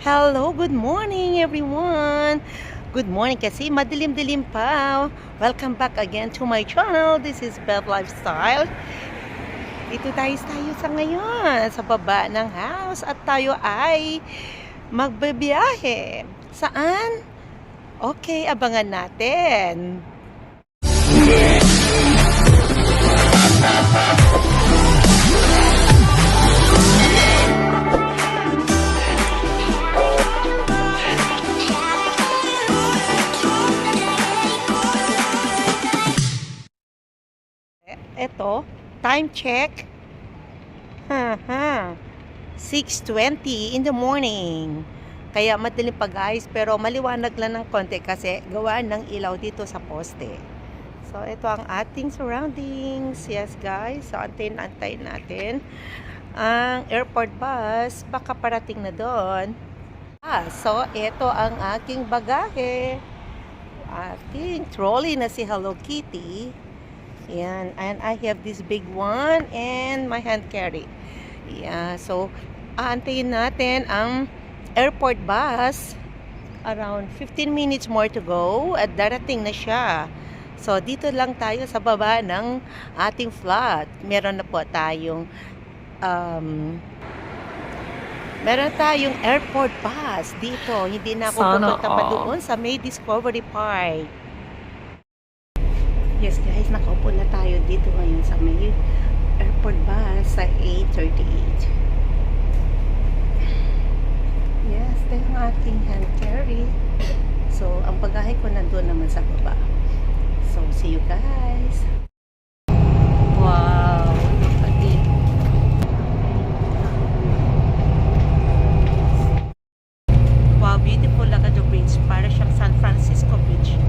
Hello, good morning everyone. Good morning kasi madilim-dilim pa. Welcome back again to my channel. This is Beth Lifestyle. Dito tayo tayo sa ngayon sa baba ng house at tayo ay magbabiyahe. Saan? Okay, abangan natin. Ito, time check. Haha. 6.20 in the morning. Kaya madilim pa guys, pero maliwanag lang ng konti kasi gawa ng ilaw dito sa poste. So, ito ang ating surroundings. Yes guys, so antayin-antayin natin. Ang airport bus, baka parating na doon. Ah, so ito ang aking bagahe. Ating trolley na si Hello Kitty. Yan. And I have this big one and my hand carry. Yeah. So, aantayin natin ang airport bus. Around 15 minutes more to go at darating na siya. So, dito lang tayo sa baba ng ating flat. Meron na po tayong um, meron tayong airport bus dito. Hindi na ako Sana pupunta pa doon sa May Discovery Park. Yes guys, nakaupo na tayo dito ngayon sa may airport bus sa 8.38. Yes, ito yung aking hand carry. So, ang bagahe ko nandun naman sa baba. So, see you guys. Wow, look at it. Wow, beautiful Lagado Bridge. Para siyang San Francisco Bridge.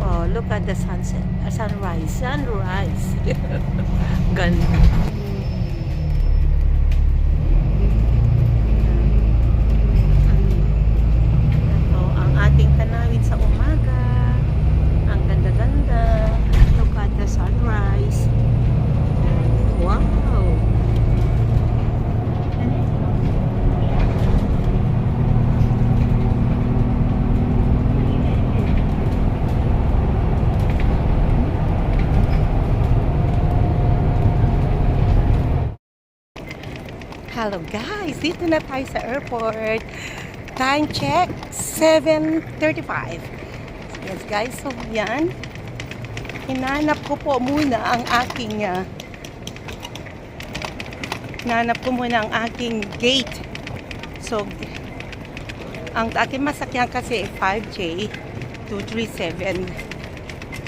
Oh, look at the sunset. Uh, sunrise. Sunrise. Ganda. Ito ang ating tanawin sa umaga. Ang ganda-ganda. Look at the sunrise. Wow! Hello guys! Dito na tayo sa airport. Time check, 7.35. Yes guys, so yan. Hinanap ko po muna ang aking uh, hinanap ko muna ang aking gate. So, ang aking masakyan kasi 5J 237.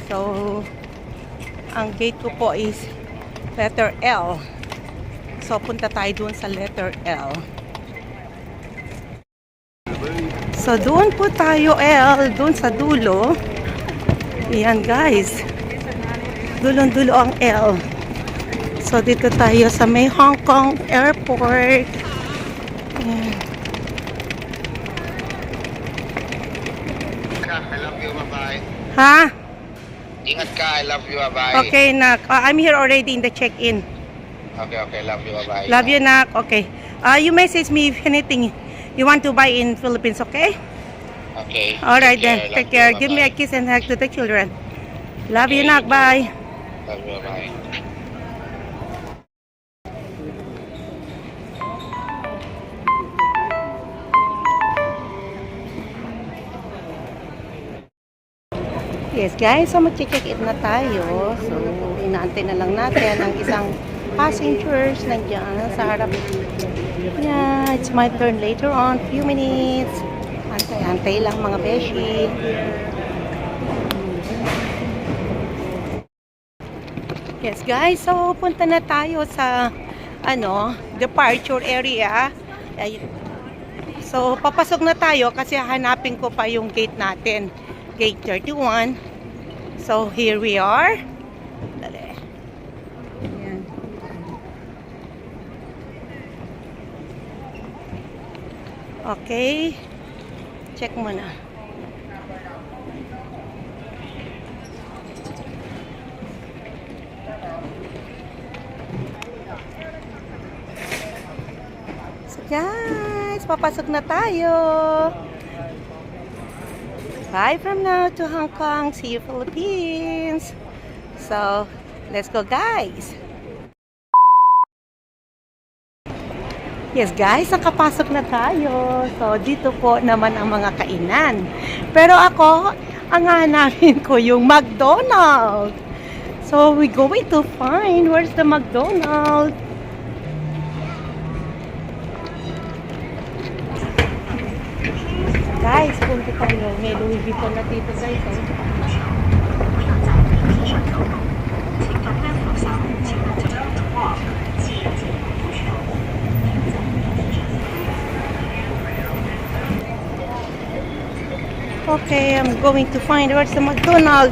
So, ang gate ko po is letter L. So, punta tayo doon sa letter L. So, doon po tayo L, doon sa dulo. Ayan guys. Dulong-dulo ang L. So, dito tayo sa may Hong Kong Airport. Ayan. I love you. Bye-bye. Ha? Ingat ka. I love you. Bye-bye. Okay, nak. Uh, I'm here already in the check-in. Okay, okay. Love you. Bye-bye. Love you, nak. Okay. Uh, you message me if anything you want to buy in Philippines, okay? Okay. All right care. then. Love Take you. care. Give me a kiss and hug to the children. Love you, Okay, nak. you too. Bye. Love you. Bye. Yes guys, so mag-check in na tayo. So, inaantay na lang natin ang isang passengers nandiyan sa harap. Yeah, it's my turn later on. Few minutes. Antay-antay lang mga beshi. Yes guys, so punta na tayo sa ano, departure area. So, papasok na tayo kasi hanapin ko pa yung gate natin. Gate 31. So, here we are. Dali. Ayan. Okay. Check muna. So guys, papasok na tayo. Bye from now to Hong Kong. See you Philippines. So, let's go guys. Yes guys, nakapasok na tayo. So, dito po naman ang mga kainan. Pero ako, ang hanapin ko yung McDonald's. So, we going to find where's the McDonald's. Guys, punta tayo. May Louis Vuitton na dito guys. Oh. Okay, I'm going to find where's the McDonald's.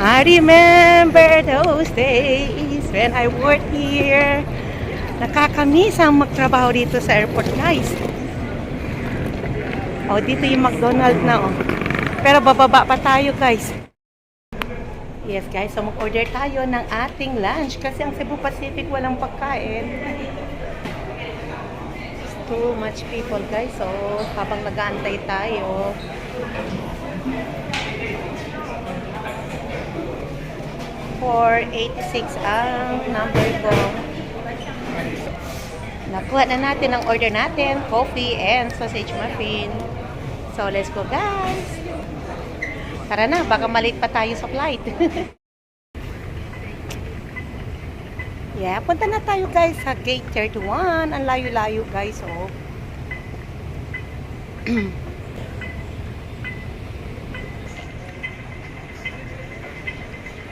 I remember those days when I worked here. Nakakamiss ang magtrabaho dito sa airport, guys. Oh, dito yung McDonald's na, oh. Pero bababa pa tayo, guys. Yes, guys. So, mag-order tayo ng ating lunch kasi ang Cebu Pacific walang pagkain. Too much people, guys. So, habang nag-aantay tayo, for 86 ang number ko. Nakuha na natin ang order natin, coffee and sausage muffin. So, let's go guys! Tara na, baka malit pa tayo sa flight. yeah, punta na tayo guys sa gate 31. Ang layo-layo guys, oh.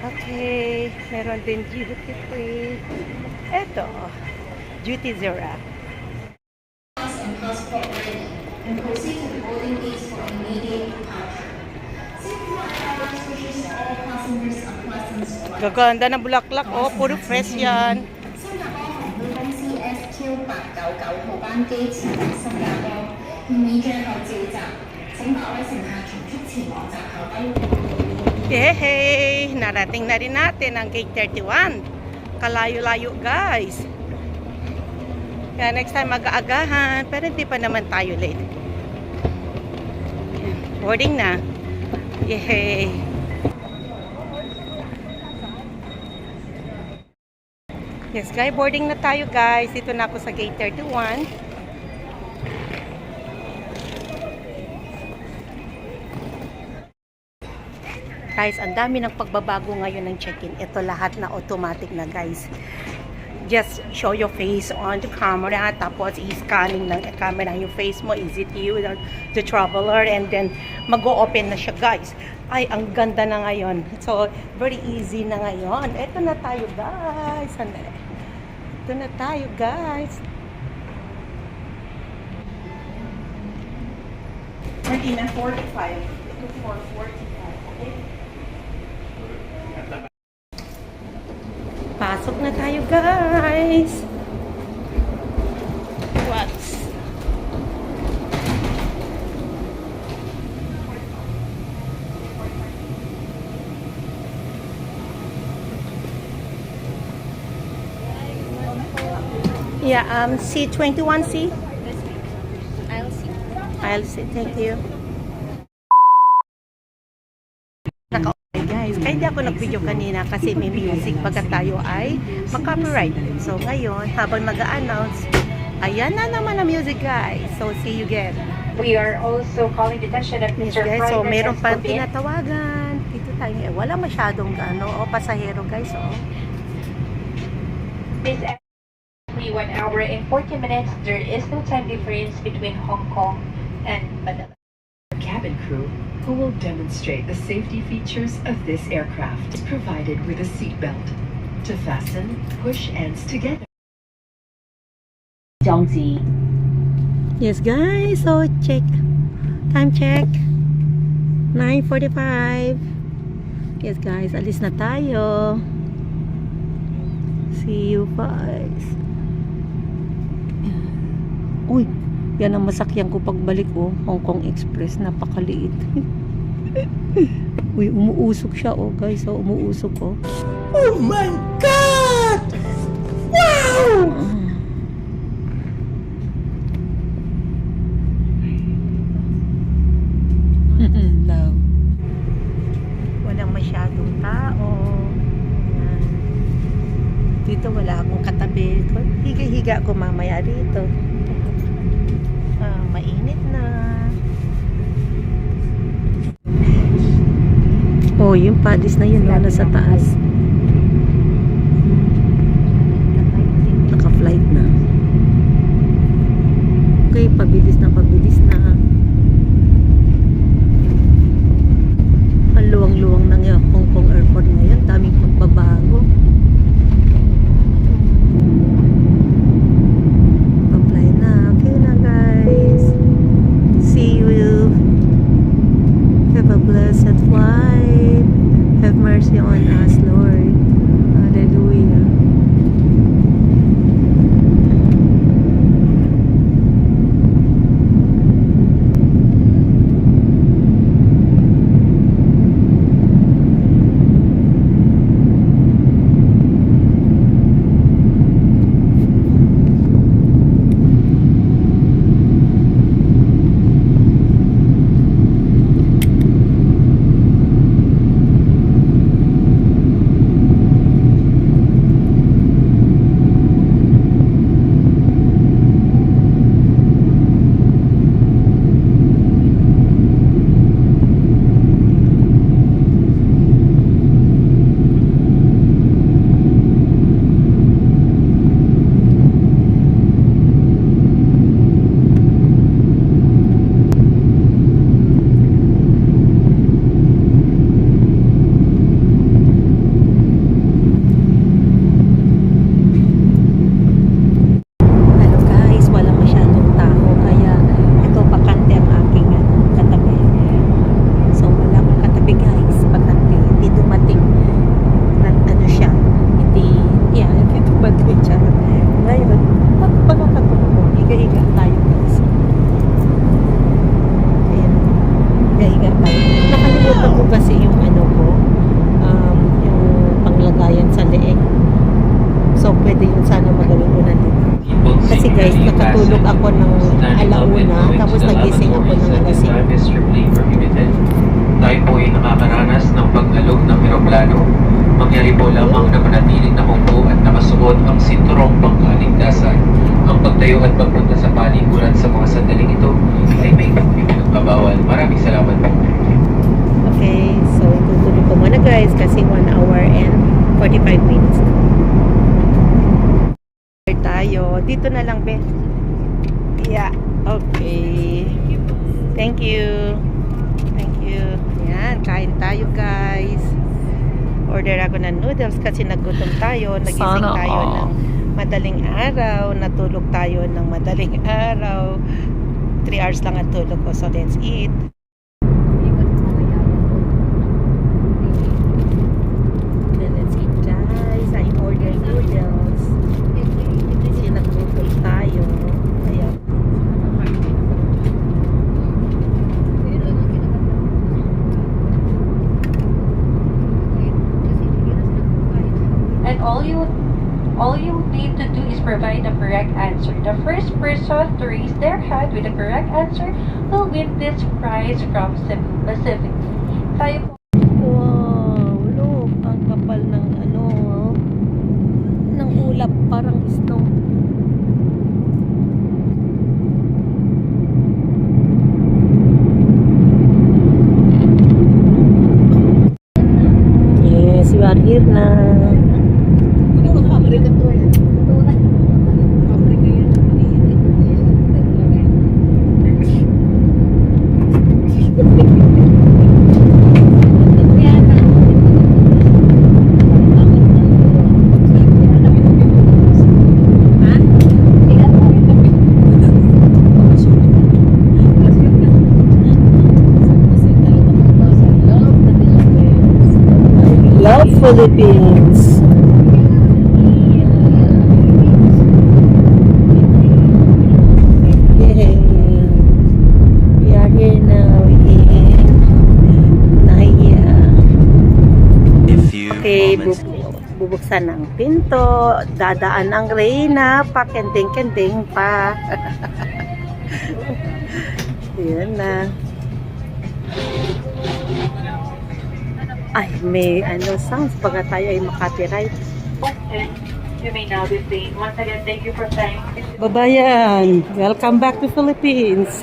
okay, meron din duty free. Eto, duty zero. and proceed to the boarding gates for immediate departure. Singapore Airlines wishes all passengers a. Gaganda na bulaklak. Oh, puro fresh yan. Yehey! Narating na rin natin ang gate 31. Kalayo-layo guys. Kaya next time mag-aagahan. Pero hindi pa naman tayo late. Boarding na. Yehey! Yes guys, boarding na tayo guys. Dito na ako sa gate 31. Guys, ang dami ng pagbabago ngayon ng check-in. Ito lahat na automatic na guys. Just show your face on the camera. Tapos i-scanning ng camera yung face mo. Is it you, the, traveler? And then mag-o-open na siya guys. Ay, ang ganda na ngayon. So, very easy na ngayon. Ito na tayo guys. Sandali. Ito na tayo guys. Martina, 45. Ito 445. Okay? Pasok na tayo, guys. Yeah, um, C21C. I'll see. I'll say thank you. Naka-okay guys. Kaya hindi ako nag-video kanina kasi may music pagka tayo ay mag-copyright. So ngayon, habang nag-announce, ayan na naman ang music guys. So see you again. We are also calling the attention of Yes Mr. guys, so meron pa Escobin. tinatawagan. Dito tayo. Eh, wala masyadong ano, o pasahero guys. Oh. One hour and 40 minutes. There is no time difference between Hong Kong and Manila. cabin crew who will demonstrate the safety features of this aircraft is provided with a seatbelt. To fasten, push ends together. Yes guys, so check. Time check. 9.45. Yes guys, alis na tayo. See you guys. Uy, yan ang masakyan ko pagbalik oh. Hong Kong Express, napakaliit. Uy, umuusok siya oh guys. Oh, umuusok oh. Oh my God! Wow! Love. Walang masyadong tao. Ayan. Dito wala akong katabi. Higa-higa ko mamaya dito. Ah, mainit na. Padis na yun, no, nasa taas. Guys, nakatulog ako ng alauna, tapos nagising ako ng alas 5. Tayo po ay nakakaranas ng paggalog ng eroplano. Mangyari po lamang na manatiling nakaupo at nakasuot ang sinturong pangkaligtasan. Ang pagtayo at pagpunta sa paliguran sa mga sandaling ito ay may pinagbabawal. Maraming salamat po. Okay, so tutulog ko muna guys kasi 1 hour and 45 minutes na. Tayo. Dito na lang, be. Yeah. Okay. Thank you. Thank you. Yan, kain tayo guys. Order ako ng noodles kasi nagutom tayo. Nagising Sana tayo all. ng madaling araw. Natulog tayo ng madaling araw. 3 hours lang ang tulog ko. So, let's eat. Then let's eat guys. I ordered noodles. Kasi nagutom tayo. Kaya And all you all you need to do is provide the correct answer. The first person to raise hand with the correct answer will win this prize from Cebu Pacific. Tayo po Wow, look, ang kapal ng ano, oh. ng ulap, parang snow. Yes, we are here na. Philippines. bubuksan ang pinto, dadaan ang reyna, pa kending-kending pa. Yun na. Ay, may ano sounds pagka tayo ay makapiright. Okay. You may now be playing. Once again, thank you for flying. Babayan, welcome back to Philippines.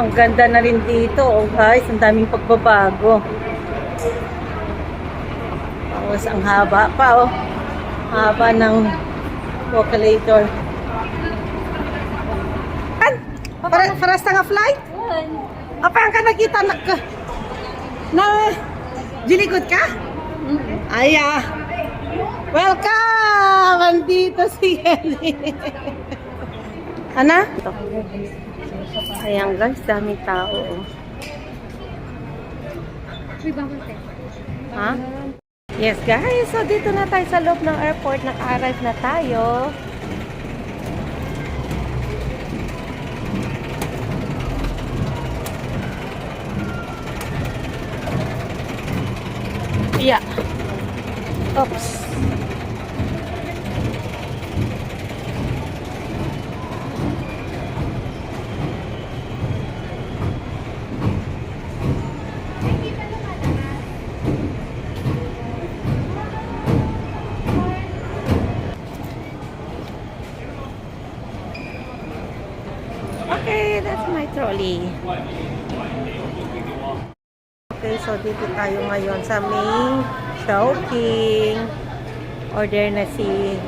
Ang ganda na rin dito, oh guys, ang daming pagbabago. Tapos ang haba pa, oh. Haba ng vocalator. An? Para, para sa nga flight? Apa ang ka nakita na? Na, jilikot ka? Ay, ah. Welcome! Andito si Kelly. Ana? Ayan guys, daming tao. oh. Ha? Yes guys, so dito na tayo sa loob ng airport. Naka-arrive na tayo. Yeah. Oops. Okay, that's my trolley. Okay, so dito tayo ngayon sa main shopping. Order na si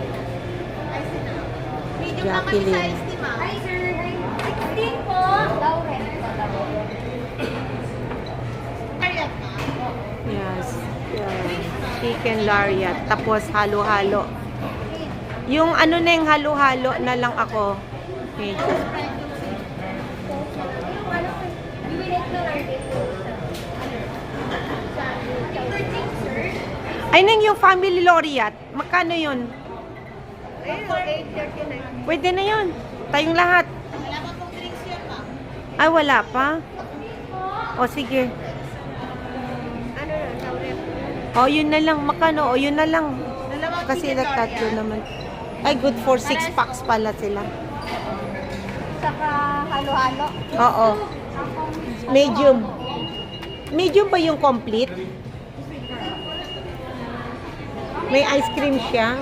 Jacqueline. Hi, sir. 16 po. Yes. Yeah. Chicken lariat. Tapos halo-halo. Yung ano na yung halo-halo na lang ako. Okay. Ay, nang yung family laureate. Magkano yun? Pwede na yun. Tayong lahat. Ay, wala pa? O, sige. O, yun na lang. Makano? O, yun na lang. Kasi nagtatlo naman. Ay, good for six packs pala sila. Saka halo-halo. Oo. Medium. Medium ba yung complete? May ice cream siya.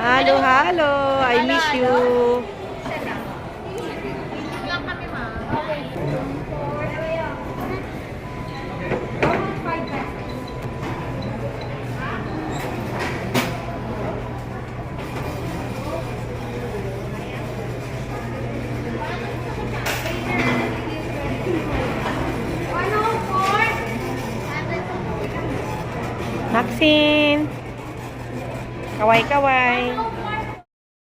Halo, halo. I miss you. Maxine. Kaway-kaway.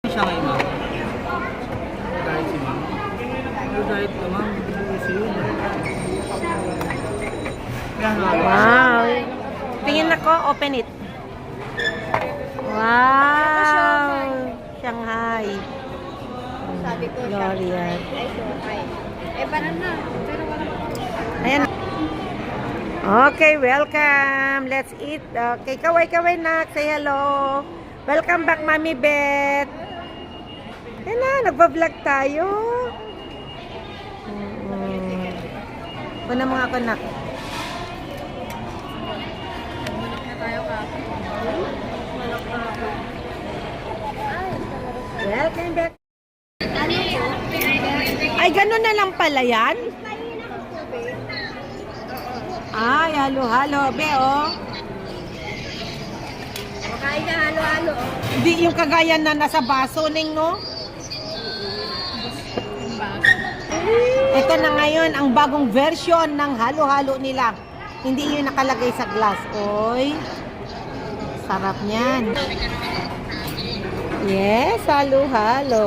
siya ngayon, ma'am. Diet si ma'am. Diet ka, ma'am. Wow. Tingin ako, open it. Wow. Shanghai. Sabi ko, L'Oreal. ay, okay. Eh, parang na. Pero wala Ayan. Okay, welcome. Let's eat. Okay, kaway-kaway na. Say hello. Welcome back, Mami Beth. Yan na, nagbablog tayo. Mm. Una mga anak. Welcome back. Ay, ganun na lang pala yan? Ay, halo-halo. Be, oh. Kain na halo-halo. Hindi yung kagaya na nasa baso, Ning, no? Ito na ngayon, ang bagong version ng halo-halo nila. Hindi yun nakalagay sa glass. Oy, sarap niyan. Yes, halo-halo.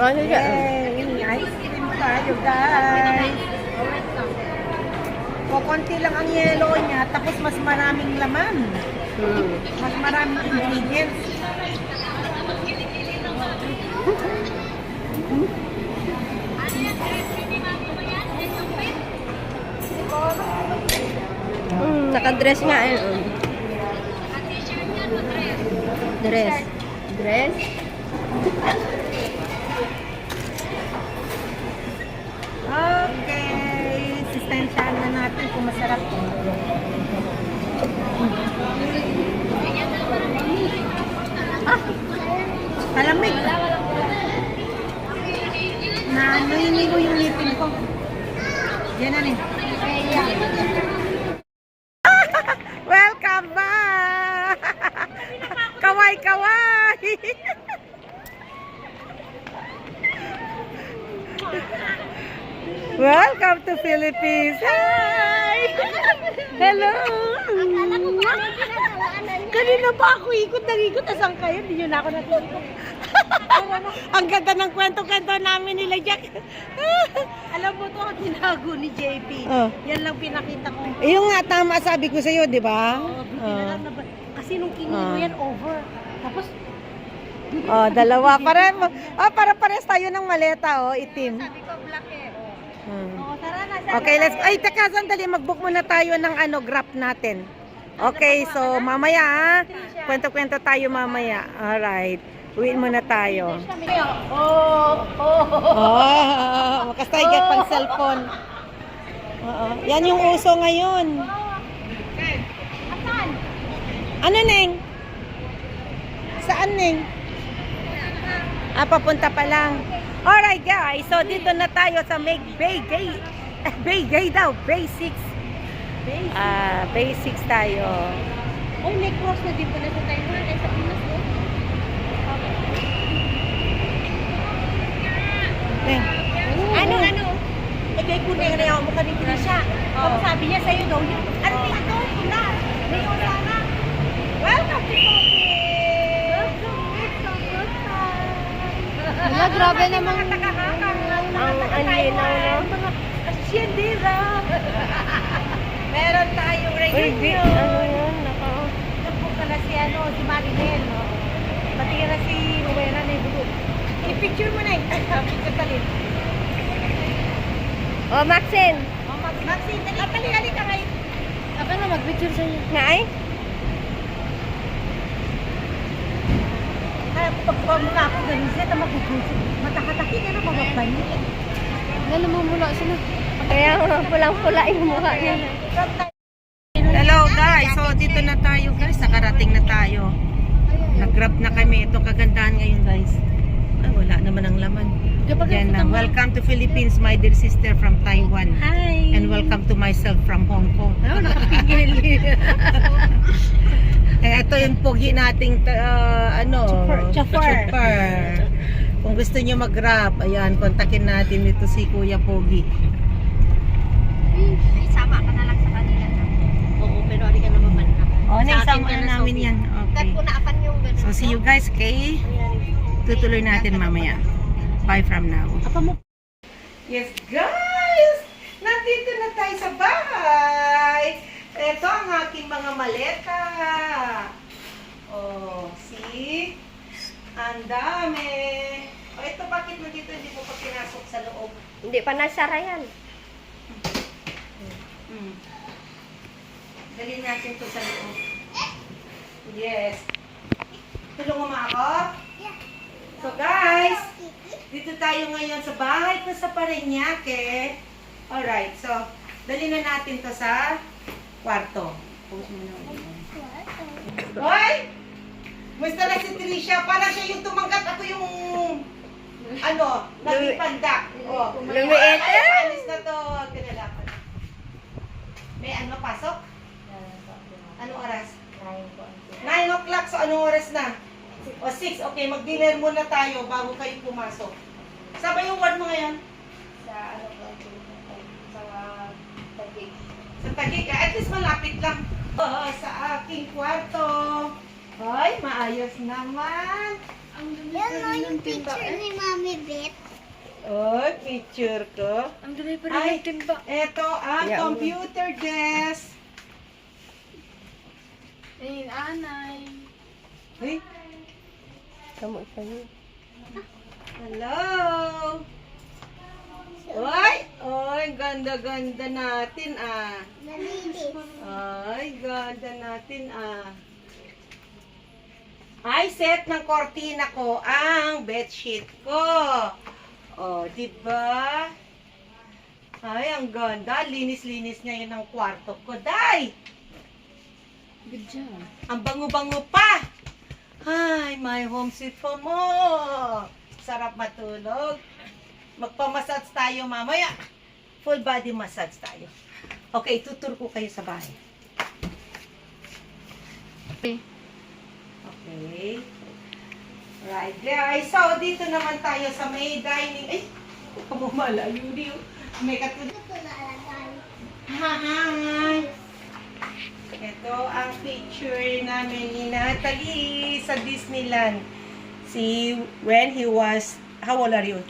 Ano? Yay, ice cream tayo, guys. Kukunti lang ang yellow niya, tapos mas maraming laman. Mas maraming ingredients. Mm, naka-dress nga eh. mm. Dress. Dress? Sustensyahan na natin kung masarap. Ah, kalamig. Na nangingigo yung ngipin ko. Yan na rin. Welcome back! Kaway, kaway! Welcome to Philippines! Hi! Hello! Kanina pa ako ikot ng ikot. Asan kayo? Hindi nyo na ako natulog. Ang ganda ng kwento-kwento namin nila Jack. Alam mo to ang tinago ni JP. Oh. Yan lang pinakita ko. Eh, yung nga tama sabi ko sa'yo, di ba? Oh, buti na Oh. lang na Kasi nung kinilo Ah. yan over. Tapos, Oh, dalawa. Para, oh, para pares tayo ng maleta, oh, itim. sabi ko black eh. Hmm. Oh, tara na. Okay, let's... Ay, teka, sandali. Mag-book muna tayo ng ano, grab natin. Okay, so mamaya, ha? Kwento-kwento tayo mamaya. Alright. Uwiin muna tayo. Oh, oh, Oh, makas tayo pang cellphone. Oo. Yan yung uso ngayon. Ano, Neng? Saan, Neng? Ah, papunta pa lang. Alright, guys. So, dito na tayo sa Make Bay Gay. Bay Gay daw. Basics. Ah, basics tayo. Oh, may cross na din pala sa Taiwan eh, sa Pinas eh. Neng. Ano, ano? Eh, kay kunay na yung mukha ni Trisha. Tapos sabi niya sa'yo daw, yun. Ano oh. ito? Pula. May sana. Welcome to! Wala, grabe naman. Ang ang linaw, no? Asyendera. Meron tayong reunion. Ano yun? Naka... Nagbook na si ano, si Marinel. Pati na si Rowena na yung I-picture mo na eh. Picture talit. Oh, Maxine. Oh, Max Maxine, dali. Dali, dali ka ngayon. Ako na mag-picture sa'yo. Nga ay? Kaya pag pamukha ko ganun siya. Matakataki ka na mababanyo. Nalamumula sila. Kaya pulang-pula yung mukha niya. Hello guys, so dito na tayo guys, nakarating na tayo. Nag-grab na kami. Ito kagandahan ngayon guys. Ay, wala naman ang laman. Yan na. Welcome to Philippines, my dear sister from Taiwan. Hi. And welcome to myself from Hong Kong. Oh, nakapigil. Eh, ito yung pogi nating uh, ano, chauffeur. Kung gusto niyo mag-grab, ayan, kontakin natin dito si Kuya Pogi. Sama ka na lang sa kanila. Oo, pero hindi ka naman man. Oh, next Sa akin sama ka na na, namin yan. Okay. ko naapan yung ganun. So, see you guys kay tutuloy natin mamaya. Bye from now. Apa mo? Yes, guys! Nandito na tayo sa bahay. Ito ang aking mga maleta. Oh, see? Ang dami. Oh, ito bakit nandito hindi mo pa pinasok sa loob? Hindi pa nasara yan. Hmm. Dalhin natin to sa loob. Yes. Tulungan mo ako? So guys, dito tayo ngayon sa bahay ko sa Parañaque. Alright, so dali na natin to sa kwarto. Pause mo na ulit. Hoy! Musta na si Trisha? Parang siya yung tumangkat ako yung ano, naging pandak. Oh, Lumiit. Ay, alis na to. May ano, pasok? Anong oras? 9 o'clock. So, anong oras na? O 6. Okay, mag-dinner muna tayo bago kayo pumasok. Saan ba yung ward mo ngayon? Sa ano po, sa Taguig. Sa Taguig. ah, At least malapit lang. Oo, sa aking kwarto. Hoy, maayos naman. Yan o yung picture ni Mami Bet. Oh, picture ko. Ang pa Ay, rin timba. Ito ang Yeah. computer desk. Ayun, anay. Uy, Kamu sa'yo. hello. Uy, oy, ganda-ganda natin ah. Ay, ganda natin ah. Ay, set ng kortina ko ang bedsheet ko. Oh, di ba? Ay, ang ganda. Linis-linis ngayon ng kwarto ko. Day! Good job. Ang bango-bango pa. Ay, my home sweet home mo. Sarap matulog. Magpamassage tayo mamaya. Full body massage tayo. Okay, tutur ko kayo sa bahay. Okay. Okay. Right guys. So, dito naman tayo sa may dining. Ay, kamumala. Yuri. May katulad. Hi! Ito ang picture namin ni Natalie sa Disneyland. See, when he was, how old are you?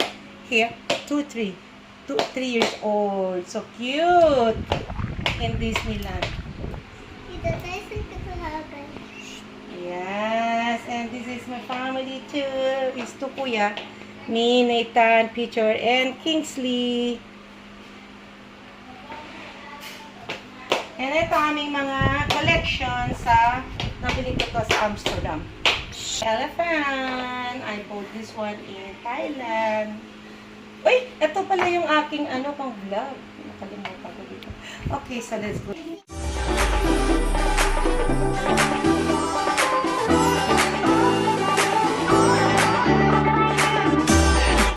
Here? Two, three. Two, three years old. So cute! In Disneyland. Yes, and this is my family too. Is to Kuya, me, Nathan, Peter, and Kingsley. And ito aming mga collection sa nabili ko to sa Amsterdam. Elephant. I bought this one in Thailand. Uy, ito pala yung aking ano pang vlog. Nakalimutan ko dito. Okay, so let's go.